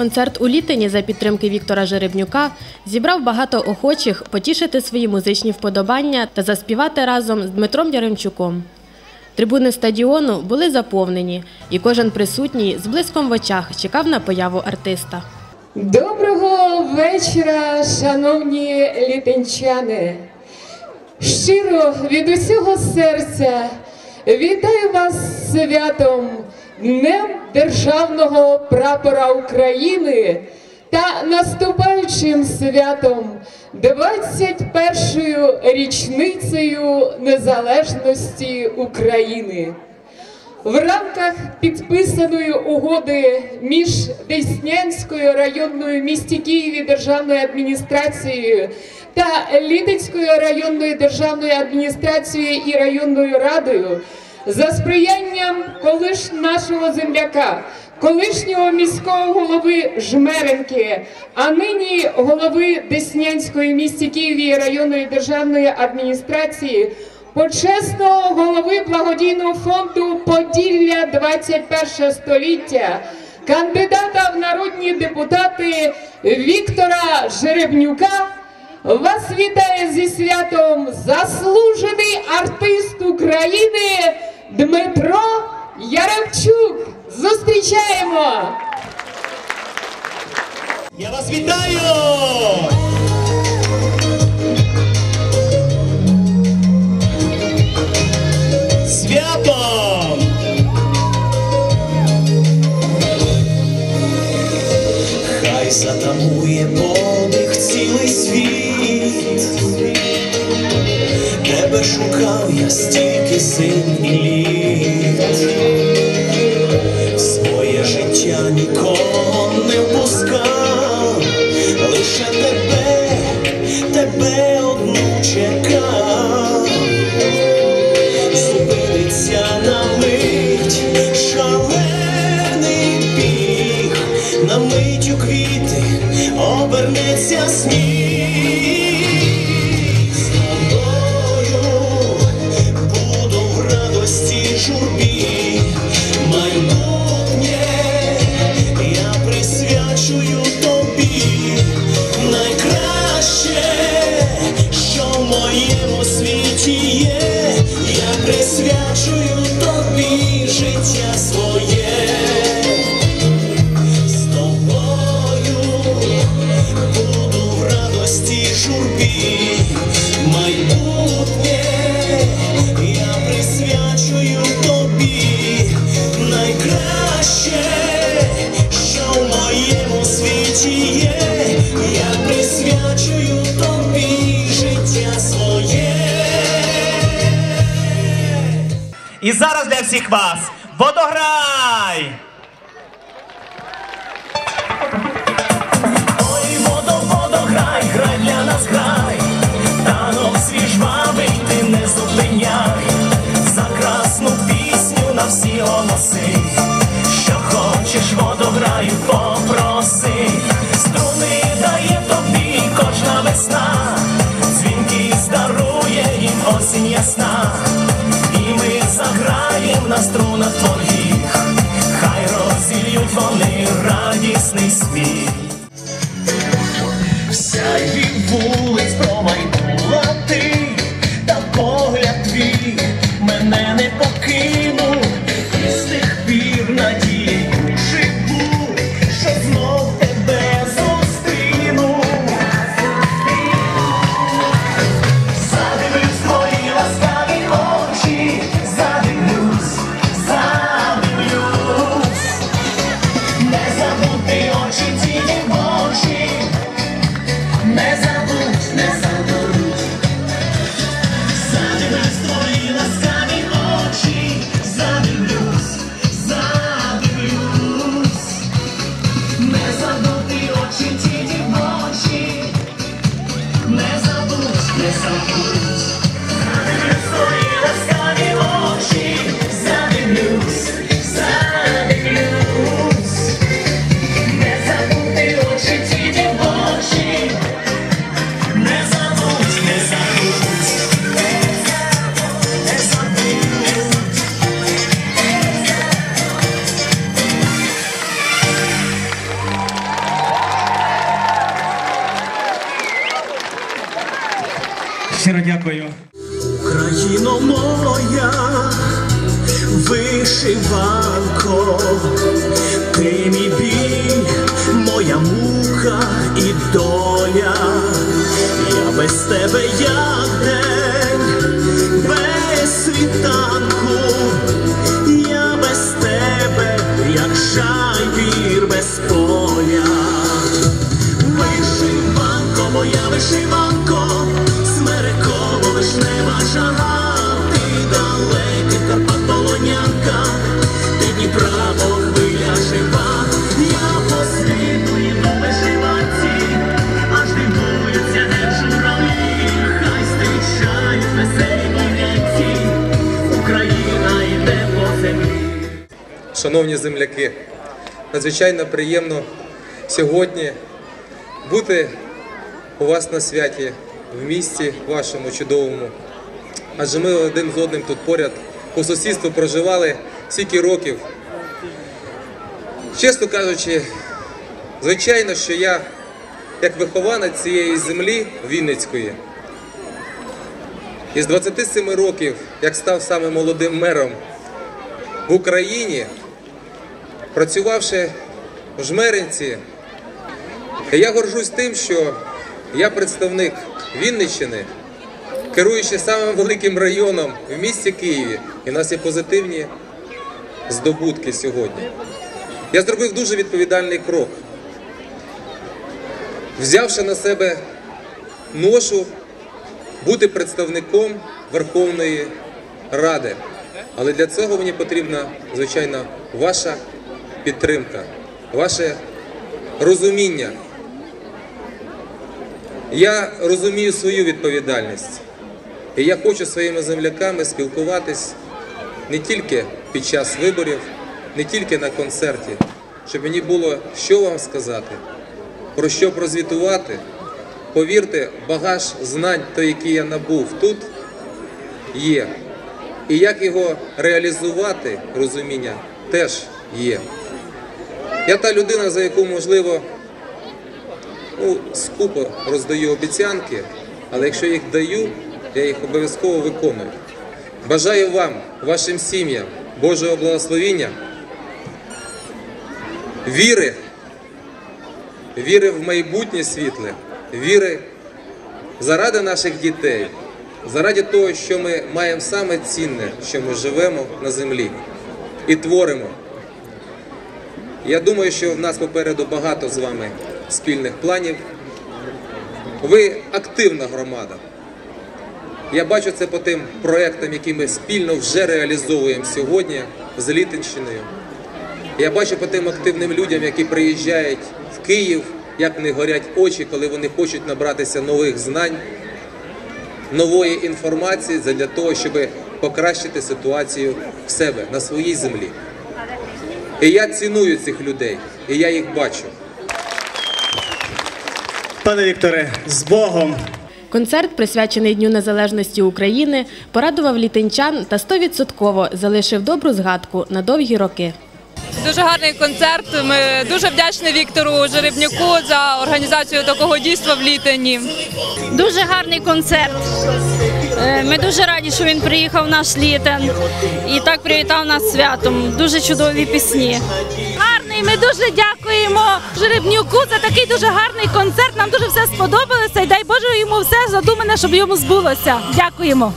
Концерт у Літині за підтримки Віктора Жеребнюка зібрав багато охочих потішити свої музичні вподобання та заспівати разом з Дмитром Яремчуком. Трибуни стадіону були заповнені, і кожен присутній з блиском в очах чекав на появу артиста. Доброго вечора, шановні літинчани. Щиро від усього серця вітаю вас святом Днем Державного прапора України та наступаючим святом 21-ю річницею незалежності України. В рамках підписаної угоди між Деснянською районною місті Києві державною адміністрацією та Літинською районною державною адміністрацією і районною радою за сприянням колиш нашого земляка, колишнього міського голови Жмеренки, а нині голови Деснянської місті Києві районної державної адміністрації почесного голови благодійного фонду Поділля 21 століття, кандидата в народні депутати Віктора Жеребнюка. Вас вітає зі святом заслужений артист України Дмитро Яремчук. Зустрічаємо! Я вас вітаю! Святом! Хай затамує подих цілий світ. Тебе шукав я стільки зим обернеться сніг. І зараз для всіх вас. Водограй! Ой, водо, водо, грай, для нас грай, танок свій жвавий ти не зупиняй, за красну пісню на всі голоси, що хочеш водограю, попроси, струни дає тобі кожна весна, дзвінки здарує їм осінь ясна, заграєм на coração. Країно моя, вишиванко, ти мій біль, моя мука і доля, я без тебе як день, без світанку, Шановні земляки, надзвичайно приємно сьогодні бути у вас на святі в місті вашому чудовому. Адже ми один з одним тут поряд. По сусідству проживали стільки років. Чесно кажучи, звичайно, що я, як вихованець цієї землі Вінницької, із 27 років, як став самим молодим мером в Україні, працювавши в Жмеринці, я горжусь тим, що я представник Вінниччини, керуючи самим великим районом в місті Києві, і в нас є позитивні здобутки сьогодні. Я зробив дуже відповідальний крок, взявши на себе ношу бути представником Верховної Ради. Але для цього мені потрібна, звичайно, ваша підтримка, ваше розуміння. Я розумію свою відповідальність. І я хочу своїми земляками спілкуватись не тільки під час виборів, не тільки на концерті, щоб мені було що вам сказати, про що прозвітувати. Повірте, багаж знань, той, який я набув тут, є. І як його реалізувати, розуміння, теж є. Я та людина, за яку, можливо, ну, скупо роздаю обіцянки, але якщо їх даю, я їх обов'язково виконую. Бажаю вам, вашим сім'ям, Божого благословіння, віри, віри в майбутнє світле, віри заради наших дітей, заради того, що ми маємо саме цінне, що ми живемо на землі і творимо. Я думаю, що в нас попереду багато з вами спільних планів. Ви активна громада. Я бачу це по тим проектам, які ми спільно вже реалізовуємо сьогодні з Літинщиною. Я бачу по тим активним людям, які приїжджають в Київ, як них горять очі, коли вони хочуть набратися нових знань, нової інформації для того, щоб покращити ситуацію в себе на своїй землі. І я ціную цих людей, і я їх бачу. Пане Вікторе, з Богом. Концерт, присвячений Дню Незалежності України, порадував літинчан та стовідсотково залишив добру згадку на довгі роки. Дуже гарний концерт. Ми дуже вдячні Віктору Жеребнюку за організацію такого дійства в Літині. Дуже гарний концерт. Е, Ми дуже раді, що він приїхав в наш літен і так привітав нас святом. Дуже чудові пісні. Гарний. Ми дуже дякуємо Жеребнюку за такий дуже гарний концерт. Нам дуже все сподобалося. І дай Боже йому все задумане, щоб йому збулося. Дякуємо.